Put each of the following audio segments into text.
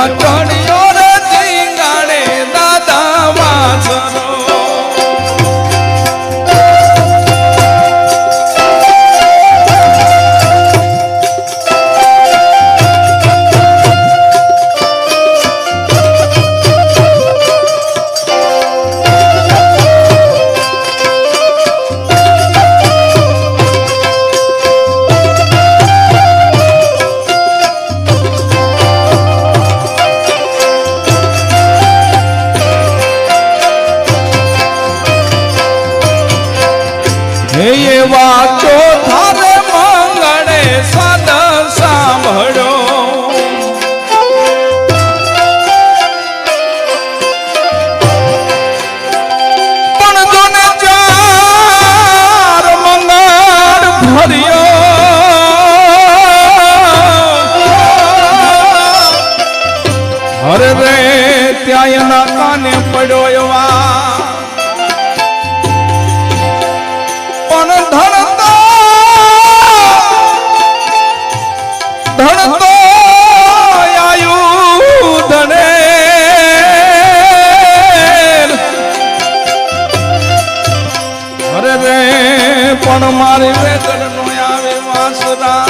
மாற்றானே સદ સાંભળો. હર રે ત્યાં એના કાને પડ્યો ધણ તો આયું ધણે અરે રે પણ મારી વેદન નો આવે વાસરા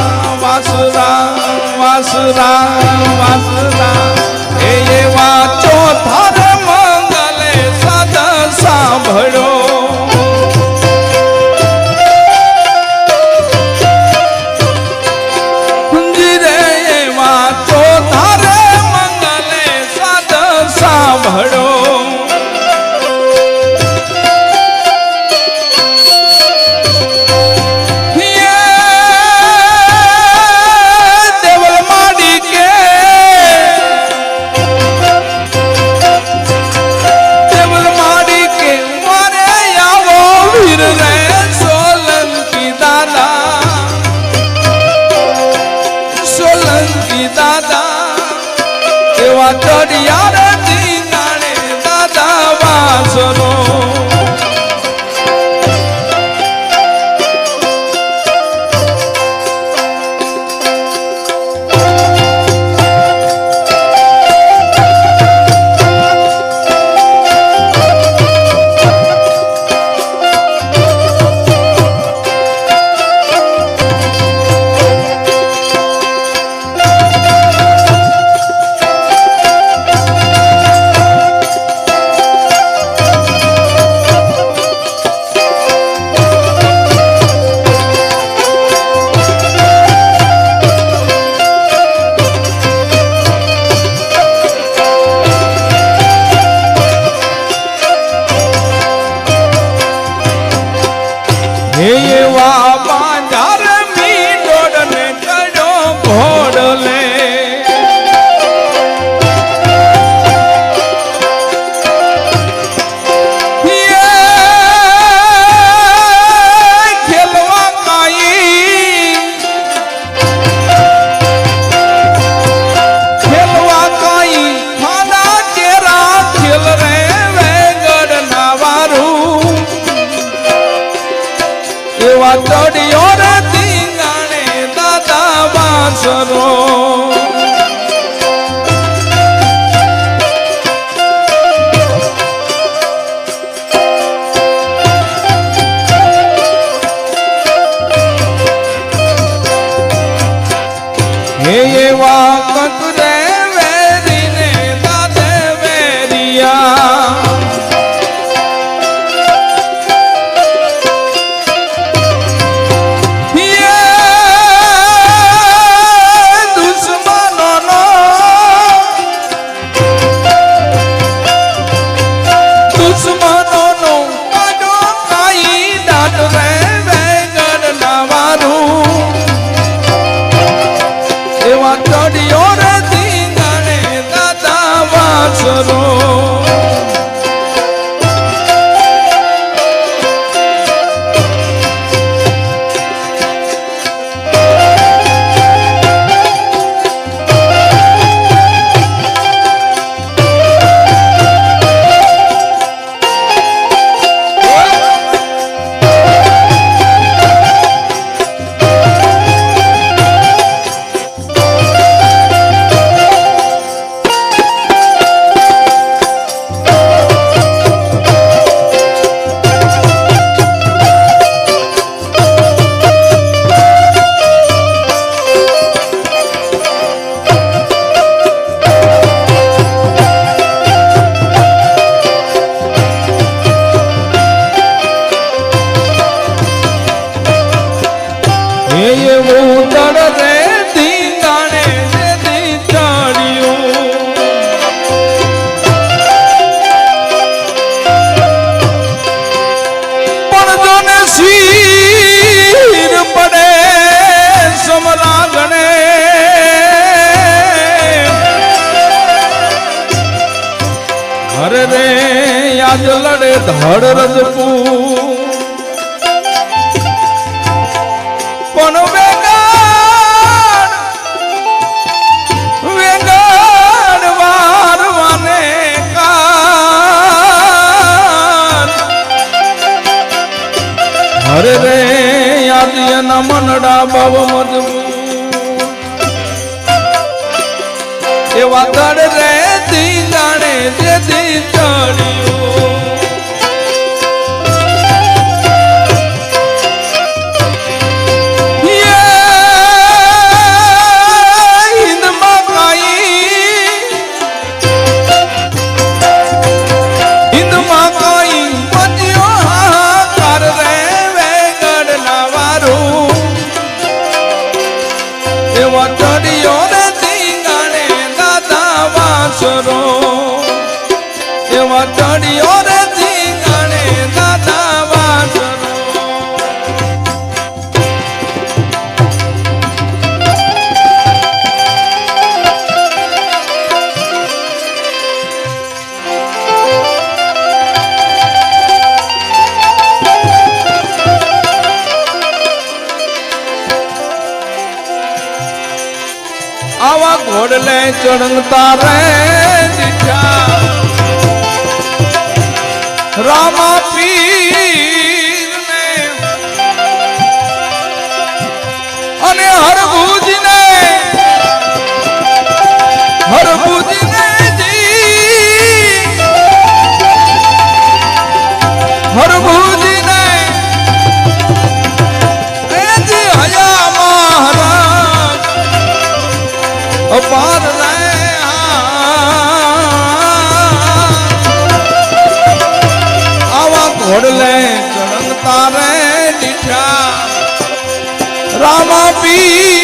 વાસરા. જી દાદા એવા ચડિયાર જી દાણે દાદા વાસનો સમરા ગણે અરે રે યાદ લડે ધડ રજપૂ. પણ વેગાડ વેગાડ વારવાને કાન હરે રે યાદ એના મનડા બાબ મજબૂત એવા આવા ઘોડલે ચણતા રે. રામા ઘોડલે ચડતા રે દીઠા રામા પી